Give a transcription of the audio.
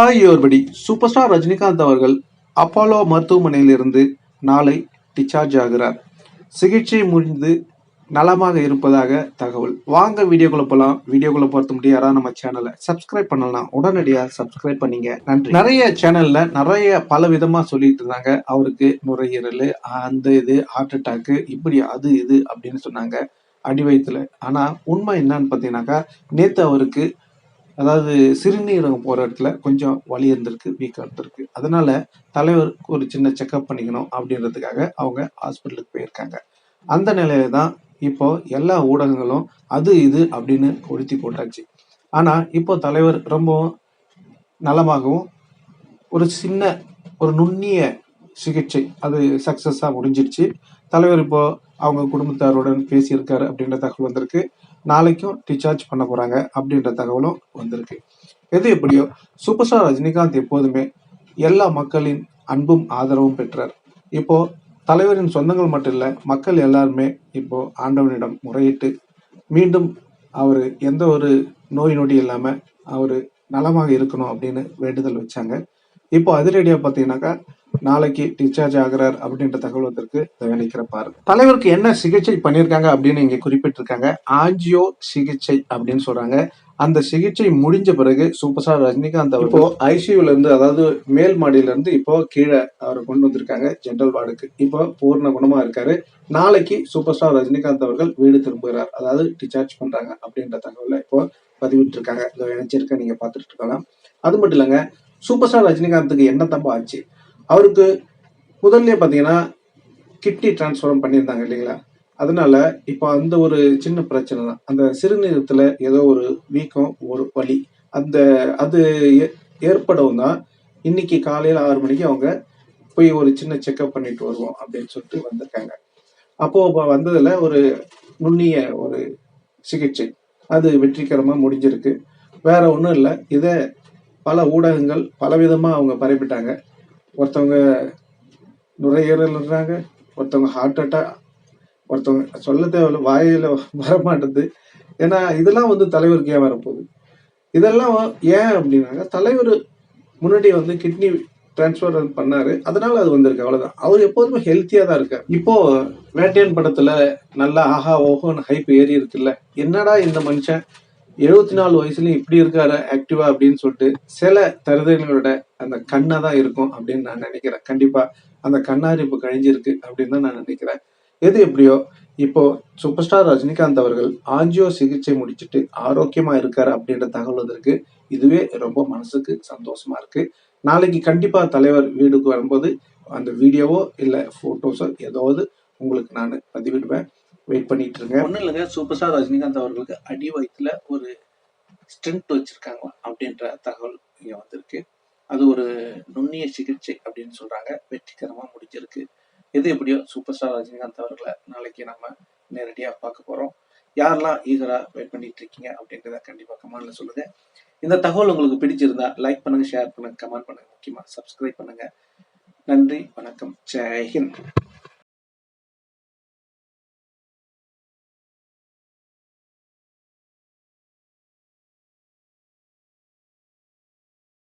ஆகியோர்படி super star Rajinikanth அவர்கள் Apollo மருத்துவமனையிலிருந்து நாளை டிஸ்சார்ஜ் ஆகிறார். சிகிச்சை முடிந்து நலமாக இருப்பதாக தகவல். வாங்க வீடியோக்குள்ள போலாம். வீடியோக்குள்ள பொறுத்த முடியாரா நம்ம சேனலை சப்ஸ்கிரைப் பண்ணலாம் உடனடியாக சப்ஸ்கிரைப் பண்ணீங்க. நன்றி. நிறைய சேனல்ல நிறைய பல விதமாக சொல்லிட்டு இருந்தாங்க. அவருக்கு நுரையீரல் அந்த இது ஹார்ட் அட்டாக்கு இப்படி அது இது அப்படின்னு சொன்னாங்க. அடி வயிற்றுல உண்மை என்னன்னு பார்த்தீங்கன்னாக்கா நேற்று அவருக்கு அதாவது சிறுநீரகம் போகிற இடத்துல கொஞ்சம் வலி இருந்திருக்கு வீக்கம் இருந்திருக்கு. அதனால தலைவருக்கு ஒரு சின்ன செக்அப் பண்ணிக்கணும் அப்படின்றதுக்காக அவங்க ஹாஸ்பிட்டலுக்கு போயிருக்காங்க. அந்த நிலையில தான் இப்போ எல்லா ஊடகங்களும் அது இது அப்படின்னு கொளுத்தி போட்டாச்சு. ஆனால் இப்போ தலைவர் ரொம்பவும் நலமாகவும் ஒரு சின்ன ஒரு நுண்ணிய சிகிச்சை அது சக்ஸஸாக முடிஞ்சிருச்சு. தலைவர் இப்போ அவங்க குடும்பத்தாருடன் பேசியிருக்காரு அப்படின்ற தகவல் வந்திருக்கு. நாளைக்கும் டிசார்ஜ் பண்ண போறாங்க அப்படின்ற தகவலும் வந்திருக்கு. எது எப்படியோ சூப்பர் ஸ்டார் ரஜினிகாந்த் எப்போதுமே எல்லா மக்களின் அன்பும் ஆதரவும் பெற்றார். இப்போ தலைவரின் சொந்தங்கள் மட்டும் இல்லை மக்கள் எல்லாருமே இப்போ ஆண்டவனிடம் முறையிட்டு மீண்டும் அவர் எந்த ஒரு நோய் நொடி இல்லாமல் அவர் நலமாக இருக்கணும் அப்படின்னு வேண்டுதல் வச்சாங்க. இப்போ அதிரடியாக பார்த்தீங்கன்னாக்கா நாளைக்கு டிஸ்சார்ஜ் ஆகிறார் அப்படின்ற தகவல் வந்திருக்கு. கவனிக்கிற தலைவருக்கு என்ன சிகிச்சை பண்ணியிருக்காங்க அப்படின்னு இங்க குறிப்பிட்டிருக்காங்க. ஆஞ்சியோ சிகிச்சை அப்படின்னு சொல்றாங்க. அந்த சிகிச்சை முடிஞ்ச பிறகு சூப்பர் ஸ்டார் ரஜினிகாந்த் அவர் இப்போ ஐசியூல இருந்து அதாவது மேல் மாடியில இருந்து இப்போ கீழே அவரை கொண்டு வந்திருக்காங்க ஜென்ரல் வார்டுக்கு இப்போ பூர்ண குணமா இருக்காரு. நாளைக்கு சூப்பர் ஸ்டார் ரஜினிகாந்த் அவர்கள் வீடு திரும்புகிறார். அதாவது டிசார்ஜ் பண்றாங்க அப்படின்ற தகவலை இப்போ பதிவிட்டு இருக்காங்க இதை இணைச்சிருக்க நீங்க பார்த்துட்டு இருக்கலாம். அது மட்டும் இல்லைங்க சூப்பர் ஸ்டார் ரஜினிகாந்துக்கு என்ன தப்பா ஆச்சு? அவருக்கு முதல்ல பார்த்தீங்கன்னா கிட்னி டிரான்ஸ்ஃபார்ம் பண்ணியிருந்தாங்க இல்லைங்களா? அதனால இப்போ அந்த ஒரு சின்ன பிரச்சனை தான். அந்த சிறுநீரத்தில் ஏதோ ஒரு வீக்கம் ஒரு வலி அந்த அது ஏ- ஏற்படவும் தான் இன்னைக்கு காலையில் ஆறு மணிக்கு அவங்க போய் ஒரு சின்ன செக்அப் பண்ணிட்டு வருவோம் அப்படின்னு சொல்லிட்டு வந்திருக்காங்க. அப்போ இப்போ வந்ததுல ஒரு நுண்ணிய ஒரு சிகிச்சை. அது வெற்றிகரமாக முடிஞ்சிருக்கு. வேற ஒன்றும் இல்லை. இதை பல ஊடகங்கள் பலவிதமாக அவங்க பரப்பிட்டாங்க. ஒருத்தவங்க நுரையீரல்ன்றாங்க ஒருத்தவங்க ஹார்ட் அட்டாக் ஒருத்தவங்க சொல்ல தேவையில்ல வாயில வரமாட்டேது ஏன்னா இதெல்லாம் வந்து தலைவருக்கு ஏன் வரப்போகுது. இதெல்லாம் ஏன் அப்படின்னாங்க தலைவர் முன்னாடி வந்து கிட்னி டிரான்ஸ்ஃபர் பண்ணாரு. அதனால அது வந்திருக்கு அவ்வளவுதான். அவர் எப்போதுமே ஹெல்த்தியா தான் இருக்கார். இப்போ வேட்டையன் படத்துல நல்லா ஆஹா ஓஹோன்னு ஹைப் ஏறி இருக்குல்ல என்னடா இந்த மனுஷன்? எழுபத்தி நாலு வயசுலயும் இப்படி இருக்காரு ஆக்டிவா அப்படின்னு சொல்லிட்டு சில தருதங்களோட அந்த கண்ணா தான் இருக்கும் அப்படின்னு நான் நினைக்கிறேன். கண்டிப்பா அந்த கண்ணாரி இப்போ கழிஞ்சிருக்கு அப்படின்னு தான் நான் நினைக்கிறேன். எது எப்படியோ இப்போ சூப்பர் ஸ்டார் ரஜினிகாந்த் அவர்கள் ஆஞ்சியோ சிகிச்சை முடிச்சுட்டு ஆரோக்கியமா இருக்காரு அப்படின்ற தகவல் வந்திருக்கு. இதுவே ரொம்ப மனசுக்கு சந்தோஷமா இருக்கு. நாளைக்கு கண்டிப்பா தலைவர் வீடுக்கு வரும்போது அந்த வீடியோவோ இல்லை போட்டோஸோ ஏதாவது உங்களுக்கு நான் பதிவிடுவேன். வெயிட் பண்ணிட்டு இருக்கேன் ஒன்றும் இல்லைங்க சூப்பர் ஸ்டார் ரஜினிகாந்த் அவர்களுக்கு அடி வயிற்றுல ஒரு ஸ்ட்ரென்த் வச்சிருக்காங்க அப்படின்ற தகவல் இங்க வந்திருக்கு. அது ஒரு நுண்ணிய சிகிச்சை அப்படின்னு சொல்றாங்க. வெற்றிகரமா முடிஞ்சிருக்கு. எது எப்படியோ சூப்பர் ஸ்டார் ரஜினிகாந்த் அவர்களை நாளைக்கு நம்ம நேரடியா பார்க்க போறோம். யாரெல்லாம் ஈகரா வெயிட் பண்ணிட்டு இருக்கீங்க அப்படின்றத கண்டிப்பா கமெண்ட்ல சொல்லுங்க. இந்த தகவல் உங்களுக்கு பிடிச்சிருந்தா லைக் பண்ணுங்க ஷேர் பண்ணுங்க கமெண்ட் பண்ணுங்க. முக்கியமா சப்ஸ்கிரைப் பண்ணுங்க. நன்றி வணக்கம். ஜெய்ஹிந்த்